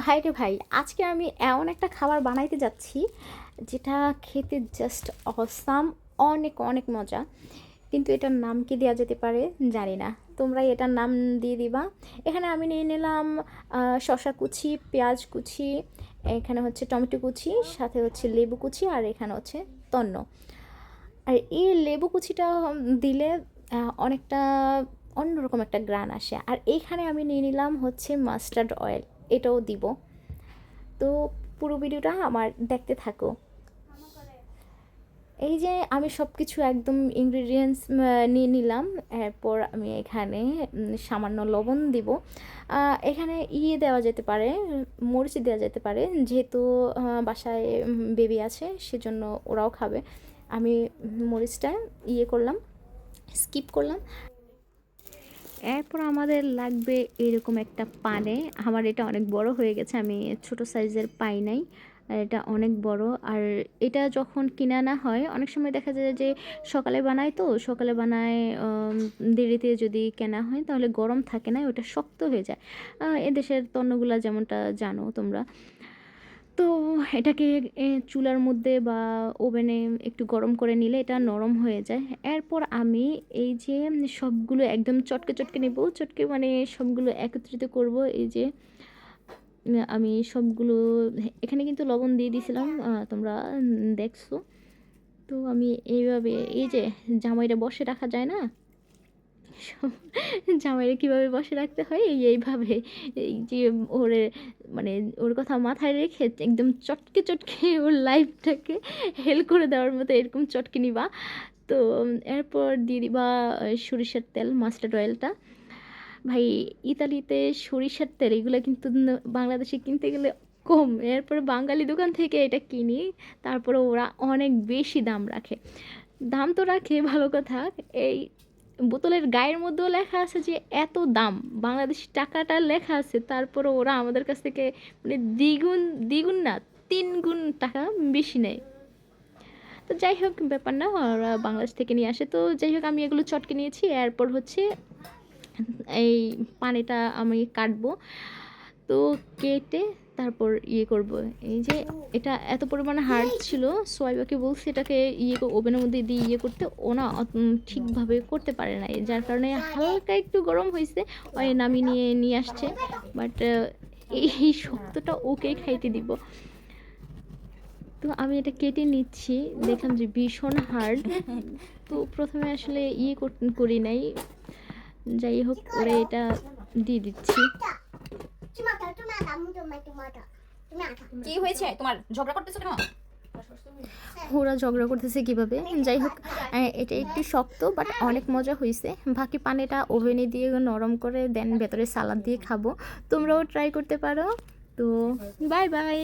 ভাই রে ভাই, আজকে আমি এমন একটা খাবার বানাইতে যাচ্ছি, যেটা খেতে জাস্ট অসাম অনেক অনেক মজা। কিন্তু এটার নাম কি দেওয়া যেতে পারে জানি না। তোমরা এটার নাম দিয়ে দিবা। এখানে আমি নিয়ে নিলাম শসা কুচি, পেঁয়াজ কুচি, এখানে হচ্ছে টমেটো কুচি, সাথে হচ্ছে লেবু কুচি, আর এখানে হচ্ছে তন্ন। আর এই লেবু কুচিটা দিলে অনেকটা অন্যরকম একটা গ্রান আসে। আর এইখানে আমি নিয়ে নিলাম হচ্ছে মাস্টার্ড অয়েল। এটাও দিব। তো পুরো ভিডিওটা আমার দেখতে থাকো। এই যে আমি সব কিছু একদম ইনগ্রিডিয়েন্টস নিয়ে নিলাম। এরপর আমি এখানে সামান্য লবণ দিব। এখানে ইয়ে দেওয়া যেতে পারে, মরিচ দেওয়া যেতে পারে। যেহেতু বাসায় বেবি আছে, সেজন্য ওরাও খাবে। আমি মরিচটা ইয়ে করলাম স্কিপ করলাম। এরপর আমাদের লাগবে এরকম একটা পানে। আমার এটা অনেক বড় হয়ে গেছে, আমি ছোট সাইজের পাই নাই। এটা অনেক বড়। আর এটা যখন কিনে আনা হয়, অনেক সময় দেখা যায় যে সকালে বানায় তো, সকালে বানায় দেরিতে যদি কেনা হয়, তাহলে গরম থাকে না, ওটা শক্ত হয়ে যায়। এদেশের তন্নগুলা যেমনটা জানো তোমরা। তো এটাকে চুলার মধ্যে বা ওভেনে একটু গরম করে নিলে এটা নরম হয়ে যায়। এরপর আমি এই যে সবগুলো একদম চটকে চটকে নেব, চটকে মানে সবগুলো একত্রিত করব। এই যে আমি সবগুলো, এখানে কিন্তু লবণ দিয়ে দিয়েছিলাম তোমরা দেখছ। তো আমি এইভাবে, এই যে জামাইটা বসে রাখা যায় না? জামাইরে কীভাবে বসে রাখতে হয়? এই, এইভাবে, এই যে ওরে মানে ওর কথা মাথায় রেখে একদম চটকে চটকে ওর লাইফটাকে হেল করে দেওয়ার মতো এরকম চটকে নিবা তো এরপর দিয়ে দিবা সরিষার তেল, মাস্টার্ড অয়েলটা। ভাই, ইতালিতে সরিষার তেল, এগুলো কিন্তু বাংলাদেশে কিনতে গেলে কম। এরপরে বাঙালি দোকান থেকে এটা কিনি। তারপরে ওরা অনেক বেশি দাম রাখে। দাম তো রাখে, ভালো কথা। এই বোতলের গায়ের মধ্যেও লেখা আছে যে এত দাম। বাংলাদেশি টাকাটা লেখা আছে। তারপরে ওরা আমাদের কাছ থেকে মানে দ্বিগুণ দ্বিগুণ না তিন গুণ টাকা বেশি নেয়। তো যাই হোক, ব্যাপার না, ওরা বাংলাদেশ থেকে নিয়ে আসে। তো যাই হোক, আমি এগুলো চটকে নিয়েছি। এরপর হচ্ছে এই পানিটা আমি কাটবো। তো কেটে তারপর ইয়ে করব। এই যে এটা এত পরিমাণে হার্ড ছিল সোয়াইবাকে বলছি এটাকে ইয়ে ওভেনের মধ্যে দিয়ে ইয়ে করতে ওনা ঠিকভাবে করতে পারে না যার কারণে হালকা একটু গরম হয়েছে, ওই নামিয়ে নিয়ে নিয়ে আসছে। বাট এই শক্তটা ওকে খাইতে দিব। তো আমি এটা কেটে নিচ্ছি, দেখলাম যে ভীষণ হার্ড তো প্রথমে আসলে ইয়ে করি নাই, যাই হোক, ওরা এটা দিয়ে দিচ্ছি টমেটো টমেটো আমি টমেটো টমেটো টমেটো কি হয়েছে? তোমার ঝগড়া করতেছো কেন? ওরা ঝগড়া করতেছে কীভাবে? যাই হোক এটা একটু শক্ত বাট অনেক মজা হয়েছে। বাকি পানিটা ওভেনে দিয়ে নরম করে দেন, ভেতরে সালাদ দিয়ে খাব। তোমরাও ট্রাই করতে পারো। তো বাই বাই